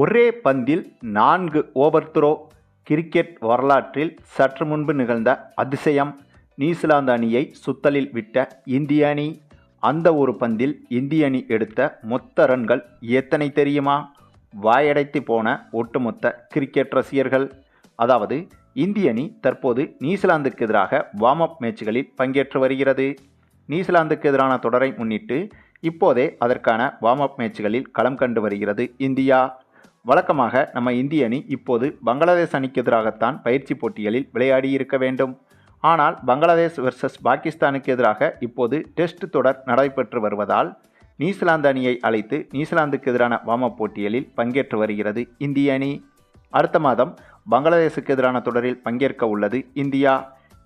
ஒரே பந்தில் நான்கு ஓவர் த்ரோ கிரிக்கெட் வரலாற்றில் சற்று முன்பு நிகழ்ந்த அதிசயம். நியூசிலாந்து அணியை சுத்தலில் விட்ட இந்திய அணி. அந்த ஒரு பந்தில் இந்திய அணி எடுத்த மொத்த ரன்கள் எத்தனை தெரியுமா? வாயடைத்து போன ஒட்டுமொத்த கிரிக்கெட் ரசிகர்கள். அதாவது இந்திய அணி தற்போது நியூசிலாந்துக்கு எதிராக வார்ம் அப் மேட்ச்களில் பங்கேற்று வருகிறது. நியூசிலாந்துக்கு எதிரான தொடரை முன்னிட்டு இப்போதே அதற்கான வார்ம் அப் மேட்ச்களில் களம் கண்டு வருகிறது இந்தியா. வழக்கமாக நம்ம இந்திய அணி இப்போது பங்களாதேஷ் அணிக்கு எதிராகத்தான் பயிற்சி போட்டிகளில் விளையாடி இருக்க வேண்டும். ஆனால் பங்களாதேஷ் வெர்சஸ் பாகிஸ்தானுக்கு எதிராக இப்போது டெஸ்ட் தொடர் நடைபெற்று வருவதால் நியூசிலாந்து அணியை அழைத்து நியூசிலாந்துக்கு எதிரான வாமப் போட்டிகளில் பங்கேற்று வருகிறது இந்திய அணி. அடுத்த மாதம் பங்களாதேஷுக்கு எதிரான தொடரில் பங்கேற்க உள்ளது இந்தியா.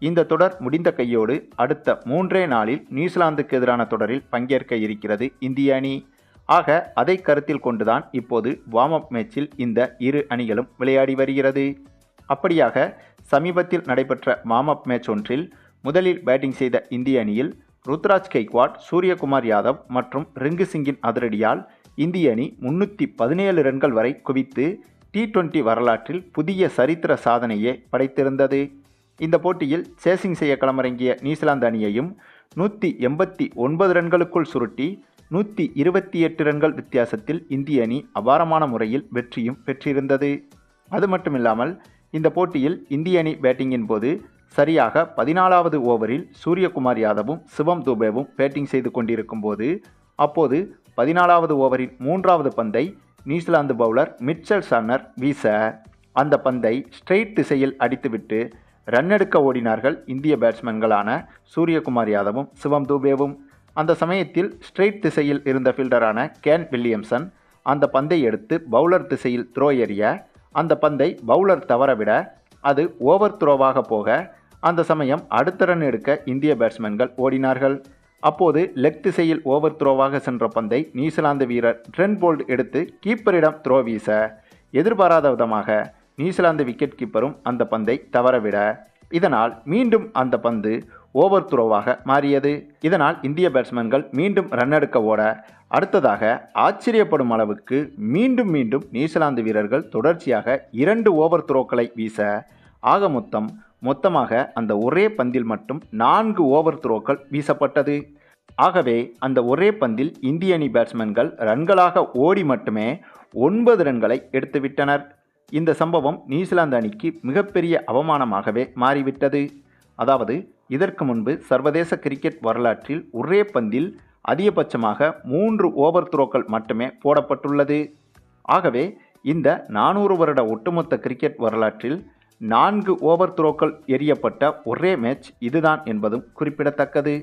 இந்த தொடர் முடிந்த கையோடு அடுத்த மூன்றே நாளில் நியூசிலாந்துக்கு எதிரான தொடரில் பங்கேற்க இருக்கிறது இந்திய அணி. ஆக அதை கருத்தில் கொண்டுதான் இப்போது வார்ம் அப் மேட்சில் இந்த இரு அணிகளும் விளையாடி வருகிறது. அப்படியாக சமீபத்தில் நடைபெற்ற வார்ம் அப் மேட்ச் ஒன்றில் முதலில் பேட்டிங் செய்த இந்திய அணியில் ருத்ராஜ் கெய்க்வாட் சூரியகுமார் யாதவ் மற்றும் ரிங்கு சிங்கின் அதிரடியால் இந்திய அணி முன்னூற்றி பதினேழு ரன்கள் வரை குவித்து டி டுவெண்ட்டி வரலாற்றில் புதிய சரித்திர சாதனையே படைத்திருந்தது. இந்த போட்டியில் சேசிங் செய்ய களமிறங்கிய நியூசிலாந்து அணியையும் நூற்றி எண்பத்தி ஒன்பது ரன்களுக்குள் சுருட்டி நூற்றி இருபத்தி எட்டு ரன்கள் வித்தியாசத்தில் இந்திய அணி அபாரமான முறையில் வெற்றியும் பெற்றிருந்தது. அது மட்டுமில்லாமல் இந்த போட்டியில் இந்திய அணி பேட்டிங்கின் போது சரியாக பதினாலாவது ஓவரில் சூரியகுமார் யாதவும் சிவம் துபேவும் பேட்டிங் செய்து கொண்டிருக்கும் போது அப்போது பதினாலாவது ஓவரின் மூன்றாவது பந்தை நியூசிலாந்து பவுலர் மிட்சல் சன்னர் வீச அந்த பந்தை ஸ்ட்ரெயிட் திசையில் அடித்துவிட்டு ரன் எடுக்க ஓடினார்கள் இந்திய பேட்ஸ்மேன்களான சூரியகுமார் யாதவும் சிவம் தூபேவும். அந்த சமயத்தில் ஸ்ட்ரெயிட் திசையில் இருந்த ஃபீல்டரான கேன் வில்லியம்சன் அந்த பந்தை எடுத்து பவுலர் திசையில் த்ரோ எறிய அந்த பந்தை பவுலர் தவறவிட அது ஓவர் த்ரோவாக போக அந்த சமயம் அடுத்த ரன் எடுக்க இந்திய பேட்ஸ்மேன்கள் ஓடினார்கள். அப்போது லெக் திசையில் ஓவர் த்ரோவாக சென்ற பந்தை நியூசிலாந்து வீரர் ட்ரென் போல்ட் எடுத்து கீப்பரிடம் த்ரோ வீச எதிர்பாராத விதமாக நியூசிலாந்து விக்கெட் கீப்பரும் அந்த பந்தை தவறவிட இதனால் மீண்டும் அந்த பந்து ஓவர் த்ரோவாக மாறியது. இதனால் இந்திய பேட்ஸ்மேன்கள் மீண்டும் ரன் எடுக்க ஓட அடுத்ததாக ஆச்சரியப்படும் அளவுக்கு மீண்டும் மீண்டும் நியூசிலாந்து வீரர்கள் தொடர்ச்சியாக இரண்டு ஓவர் த்ரோக்களை வீச ஆக மொத்தம் மொத்தமாக அந்த ஒரே பந்தில் மட்டும் நான்கு ஓவர் த்ரோக்கள் வீசப்பட்டது. ஆகவே அந்த ஒரே பந்தில் இந்திய அணி பேட்ஸ்மேன்கள் ரன்களாக ஓடி மட்டுமே ஒன்பது ரன்களை எடுத்துவிட்டனர். இந்த சம்பவம் நியூசிலாந்து அணிக்கு மிகப்பெரிய அவமானமாகவே மாறிவிட்டது. அதாவது இதற்கு முன்பு சர்வதேச கிரிக்கெட் வரலாற்றில் ஒரே பந்தில் அதிகபட்சமாக மூன்று ஓவர் த்ரோக்கள் மட்டுமே போடப்பட்டுள்ளது. ஆகவே இந்த நானூறு வருட ஒட்டுமொத்த கிரிக்கெட் வரலாற்றில் நான்கு ஓவர் த்ரோக்கள் எறியப்பட்ட ஒரே மேட்ச் இதுதான் என்பதும் குறிப்பிடத்தக்கது.